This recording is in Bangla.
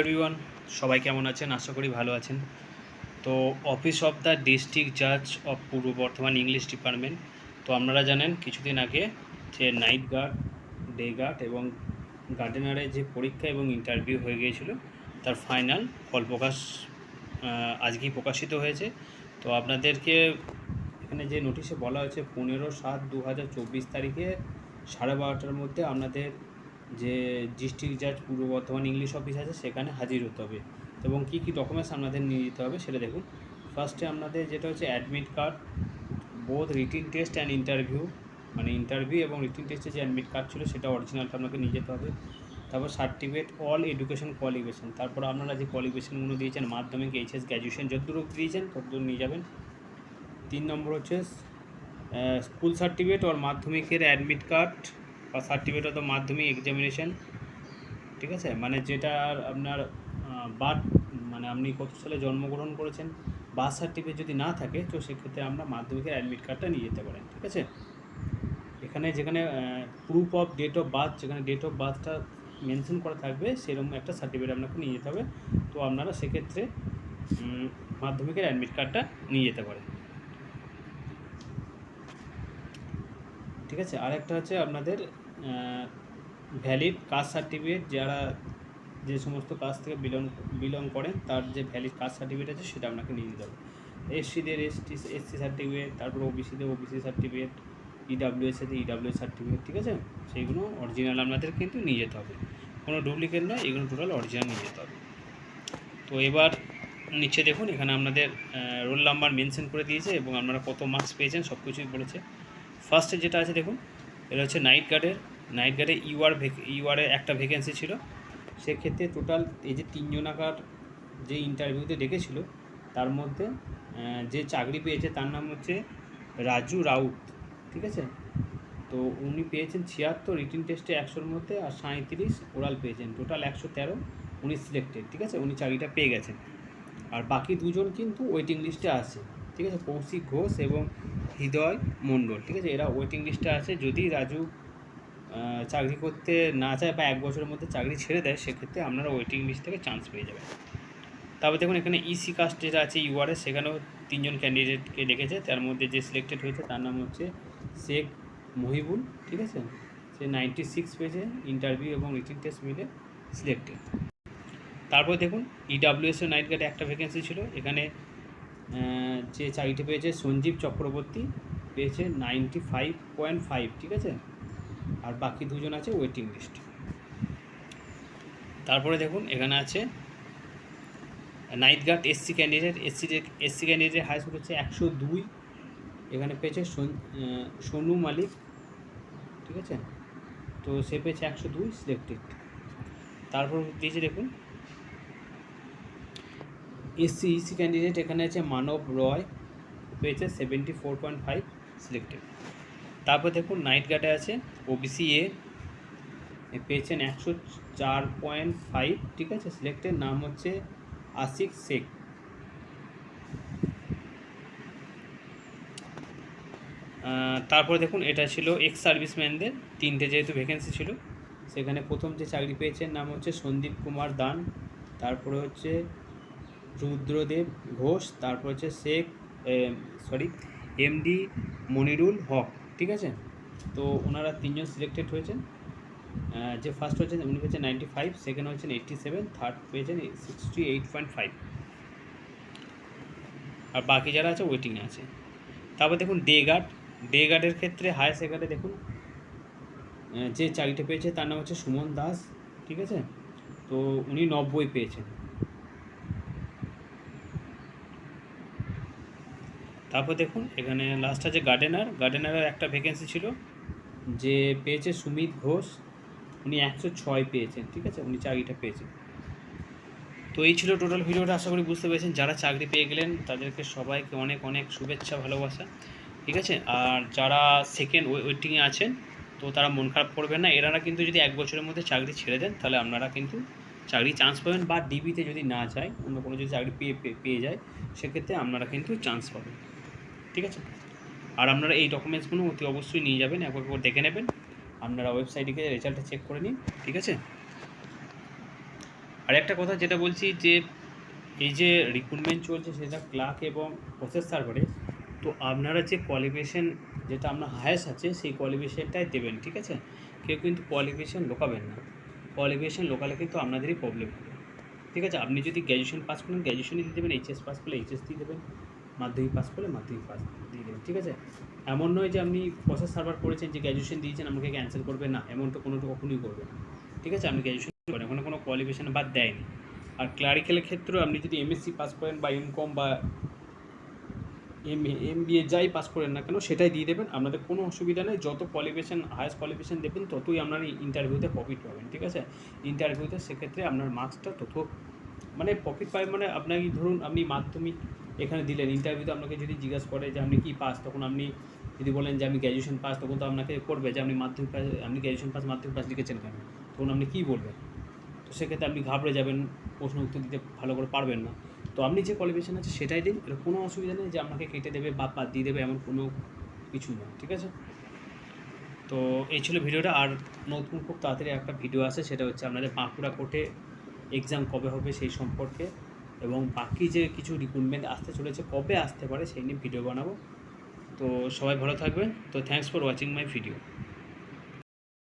এভরিওয়ান সবাই কেমন আছেন? আশা করি ভালো আছেন। তো অফিস অফ দ্য ডিস্ট্রিক্ট জাজ of Purba Bardhaman English department তো আপনারা জানেন, কিছুদিন আগে যে নাইট গার্ড ডে গার্ড এবং গার্ডেনারের যে পরীক্ষা এবং ইন্টারভিউ হয়ে গিয়েছিল, তার ফাইনাল ফল প্রকাশ আজকেই প্রকাশিত হয়েছে। তো আপনাদেরকে এখানে যে নোটিশে বলা হয়েছে, পনেরো সাত দু হাজার চব্বিশ তারিখে সাড়ে বারোটার মধ্যে আপনাদের যে ডিস্ট্রিক্ট জাজ পূর্ব বর্ধমান ইংলিশ অফিস আছে, সেখানে হাজির হতে হবে। এবং কী কী ডকুমেন্টস আপনাদের নিয়ে যেতে হবে সেটা দেখুন। ফার্স্টে আপনাদের যেটা হচ্ছে অ্যাডমিট কার্ড বোধ রিটিন টেস্ট অ্যান্ড ইন্টারভিউ মানে ইন্টারভিউ এবং রিটিন টেস্টে যে অ্যাডমিট কার্ড ছিল, সেটা অরিজিনালটা আপনাকে নিয়ে যেতে হবে। তারপর সার্টিফিকেট অল এডুকেশন কোয়ালিফিকেশন তারপর আপনারা যে কোয়ালিফিকেশনগুলো দিয়েছেন, মাধ্যমিক এইচএস গ্র্যাজুয়েশন যতদূর দিয়েছেন, ততদূর নিয়ে যাবেন। তিন নম্বর হচ্ছে স্কুল সার্টিফিকেট ওর মাধ্যমিকের অ্যাডমিট কার্ড বা certificate of the Madhyamik examination ঠিক আছে? মানে যেটা আপনার বার্থ মানে আপনি কত সালে জন্মগ্রহণ করেছেন বার্থ সার্টিফিকেট যদি না থাকে, তো সেক্ষেত্রে আমরা মাধ্যমিকের অ্যাডমিট কার্ডটা নিয়ে যেতে পারেন, ঠিক আছে? এখানে যেখানে proof of date of birth যেখানে ডেট অফ বার্থটা মেনশন করা থাকবে, সেরকম একটা সার্টিফিকেট আপনাকে নিয়ে যেতে হবে। তো আপনারা সেক্ষেত্রে মাধ্যমিকের অ্যাডমিট কার্ডটা নিয়ে যেতে পারেন। ঠিক আছে? আরেকটা হচ্ছে আপনাদের ভ্যালিড কাস্ট সার্টিফিকেট যারা যে সমস্ত কাজ থেকে বিলং বিলং করেন, তার যে ভ্যালিড কাস্ট সার্টিফিকেট আছে, সেটা আপনাকে নিয়ে যেতে হবে। এসসিদের এসটি এসসি সার্টিফিকেট তারপর ওবিসিদের ওবিসি সার্টিফিকেট ইডাব্লিউএস এর ইডাব্লিউএস সার্টিফিকেট ঠিক আছে? সেইগুলো অরিজিনাল আপনাদের কিন্তু নিয়ে যেতে হবে। কোনো ডুপ্লিকেট নয়, এগুলো টোটাল অরিজিনাল নিয়ে যেতে হবে। তো এবার নিচে দেখুন, এখানে আপনাদের রোল নাম্বার মেনশন করে দিয়েছে এবং আপনারা কত মার্কস পেয়েছেন সব কিছুই বলেছে। ফার্স্টে যেটা আছে দেখুন, এটা হচ্ছে নাইট গার্ডের, নাইট গার্ডে ইউআর ইউআরের একটা ভ্যাকেন্সি ছিল। সেক্ষেত্রে টোটাল এই যে তিনজনাকার যে ইন্টারভিউতে ডেকেছিল, তার মধ্যে যে চাকরি পেয়েছে তার নাম হচ্ছে রাজু রাউত, ঠিক আছে? তো উনি পেয়েছেন ছিয়াত্তর রিটিন টেস্টে একশোর মধ্যে আর সাঁত্রিশ ওরাল পেয়েছেন। টোটাল একশো তেরো উনি সিলেক্টেড ঠিক আছে? উনি চাকরিটা পেয়ে গেছেন। আর বাকি দুজন কিন্তু ওয়েটিং লিস্টে আছে। ঠিক আছে, কৌশিক ঘোষ এবং হৃদয় মণ্ডল, ঠিক আছে? এরা ওয়েটিং লিস্টে আছে। যদি রাজু চাকরি করতে না চায় বা এক বছরের মধ্যে চাকরি ছেড়ে দেয়, সেক্ষেত্রে আপনারা ওয়েটিং লিস্ট থেকে চান্স পেয়ে যাবেন। তারপর দেখুন, এখানে ইসি কাস্ট যেটা আছে ইউআরএস সেখানেও তিনজন ক্যান্ডিডেটকে ডেকেছে তার মধ্যে যে সিলেক্টেড হয়েছে, তার নাম হচ্ছে শেখ মহিবুল, ঠিক আছে? সে নাইনটি সিক্স পেয়েছে ইন্টারভিউ এবং রিটিন টেস্ট মিলে সিলেক্টেড তারপর দেখুন ইডাব্লিউএস নাইট গার্ডে একটা ভ্যাকেন্সি ছিল। এখানে যে চাকরিটি পেয়েছে সঞ্জীব চক্রবর্তী, পেয়েছে নাইনটি ফাইভ পয়েন্ট ফাইভ ঠিক আছে? আর বাকি দুজন আছে ওয়েটিং লিস্ট তারপরে দেখুন, এখানে আছে night guard SC candidate SC SC ক্যান্ডিডেটের হাই স্কুল হচ্ছে একশো দুই, এখানে পেয়েছে সোনু মালিক, ঠিক আছে? তো সে পেয়েছে একশো দুই সিলেক্টেড তারপর দিয়েছে দেখুন এসসি, ইসি ক্যান্ডিডেট এখানে আছে মানব রয়, পেয়েছে seventy four point five selected তারপর দেখুন নাইট গার্ডে আছে ওবিসি এ পেয়েছেন একশো চার পয়েন্ট ফাইভ ঠিক আছে? সিলেক্টেড নাম হচ্ছে আশিক শেখ। তারপরে দেখুন, এটা ছিল এক্স সার্ভিসম্যানদের তিনটে যেহেতু ভ্যাকেন্সি ছিল, সেখানে প্রথম যে চাকরি পেয়েছেন নাম হচ্ছে সন্দীপ কুমার দান, তারপরে হচ্ছে রুদ্রদেব ঘোষ, তারপর হচ্ছে শেখ সরি এমডি মনিরুল হক, ঠিক আছে? তো ওনারা তিনজন সিলেক্টেড হয়েছেন। যে ফার্স্ট হচ্ছেন উনি পেয়েছেন নাইনটি ফাইভ সেকেন্ড হচ্ছেন এইট্টি সেভেন থার্ড পেয়েছেন সিক্সটি এইট পয়েন্ট ফাইভ আর বাকি যারা আছে ওয়েটিংয়ে আছে। তারপর দেখুন ডে গার্ড ডে গার্ডের ক্ষেত্রে হায়ার সেকেন্ডারি দেখুন যে চাকরিটা পেয়েছে তার নাম হচ্ছে সুমন দাস, ঠিক আছে? তো উনি নব্বই পেয়েছেন। তারপর দেখুন, এখানে লাস্ট আছে গার্ডেনার গার্ডেনারের একটা ভ্যাকেন্সি ছিল, যে পেয়েছে সুমিত ঘোষ। উনি একশো ছয় পেয়েছেন, ঠিক আছে? উনি চাকরিটা পেয়েছেন। তো এই ছিল টোটাল ভিডিওটা, আশা করি বুঝতে পেরেছেন। যারা চাকরি পেয়ে গেলেন, তাদেরকে সবাইকে অনেক অনেক শুভেচ্ছা, ভালোবাসা, ঠিক আছে? আর যারা সেকেন্ড ওয়েটিংয়ে আছেন, তো তারা মন খারাপ করবেন না। এনারা কিন্তু যদি এক বছরের মধ্যে চাকরি ছেড়ে দেন, তাহলে আপনারা কিন্তু চাকরি চান্স পাবেন। বা ডিবিতে যদি না যায়, অন্য কোনো যদি চাকরি পেয়ে পেয়ে- যায়, সেক্ষেত্রে আপনারা কিন্তু চান্স পাবেন। ঠিক আছে? আর আপনারা এই ডকুমেন্টসগুলো অতি অবশ্যই নিয়ে যাবেন একবার করে দেখে নেবেন। আপনারা ওয়েবসাইটে গিয়ে রেজাল্টটা চেক করে নিন, ঠিক আছে? আর একটা কথা যেটা বলছি যে, এই যে রিক্রুটমেন্ট চলছে সেটা ক্লার্ক এবং প্রসেস সার্ভারে তো আপনারা যে কোয়ালিফিকেশান যেটা আপনার হায়েস্ট আছে, সেই কোয়ালিফিকেশনটাই দেবেন, ঠিক আছে? কেউ কিন্তু কোয়ালিফিকেশন লোকাবেন না। কোয়ালিফিকেশন লোকালে কিন্তু আপনাদেরই প্রবলেম হবে। ঠিক আছে? আপনি যদি গ্র্যাজুয়েশন পাস করেন গ্র্যাজুয়েশনই দিয়ে দেবেন এইচএস পাস করলে এইচএস দিয়ে দেবেন। মাধ্যমিক পাস করলে মাধ্যমিক পাস দিয়ে দেবেন ঠিক আছে? এমন নয় যে আপনি প্রসেস সার্ভার করেছেন, যে গ্র্যাজুয়েশন দিয়েছেন, আমাকে ক্যান্সেল করবে, না, এমন তো কোনো কখনোই করবে না, ঠিক আছে? আপনি গ্র্যাজুয়েশন করেন ওখানে কোনো কোয়ালিফিকেশন বাদ দেয়নি। আর ক্লারিক্যালের ক্ষেত্রেও আপনি যদি এমএসসি পাস করেন বা এমকম বা এম এম বিএ যাই পাস করেন না কেন, সেটাই দিয়ে দেবেন। আপনাদের কোনো অসুবিধা নেই, যত কোয়ালিফিকেশান হায়েস্ট কোয়ালিফিকেশান দেবেন, ততই আপনার ইন্টারভিউতে প্রফিট পাবেন, ঠিক আছে? ইন্টারভিউতে সেক্ষেত্রে আপনার মার্কসটা তত মানে প্রফিট পাবেন মানে আপনাকে ধরুন আপনি মাধ্যমিক এখানে দিলেন। ইন্টারভিউতে আপনাকে যদি জিজ্ঞাসা করে যে আপনি কী পাস, তখন আপনি যদি বলেন যে আমি গ্র্যাজুয়েশন পাস তখন তো আপনাকে করবে যে আপনি মাধ্যমিক পাস আপনি গ্র্যাজুয়েশন পাস মাধ্যমিক পাস লিখেছেন কেন? তখন আপনি কী বলবেন? তো সেক্ষেত্রে আপনি ঘাবড়ে যাবেন, প্রশ্ন উত্তর দিতে ভালো করে পারবেন না। তো আপনি যে কোয়ালিফিকেশান আছে সেটাই দিন, এর কোনো অসুবিধা নেই যে আপনাকে কেটে দেবে বা বাদ দিয়ে দেবে এমন কোনো কিছু না, ঠিক আছে? তো এই ছিল ভিডিওটা। আর নতুন খুব তাড়াতাড়ি একটা ভিডিও আছে, সেটা হচ্ছে আপনাদের বাঁকুড়া কোর্টে এক্সাম কবে হবে সেই সম্পর্কে। এবং বাকি যে কিছু রিক্রুটমেন্ট আসতে চলেছে, কবে আসতে পারে সেই নিয়ে ভিডিও বানাবো। তো সবাই ভালো থাকবেন। তো thanks for watching my video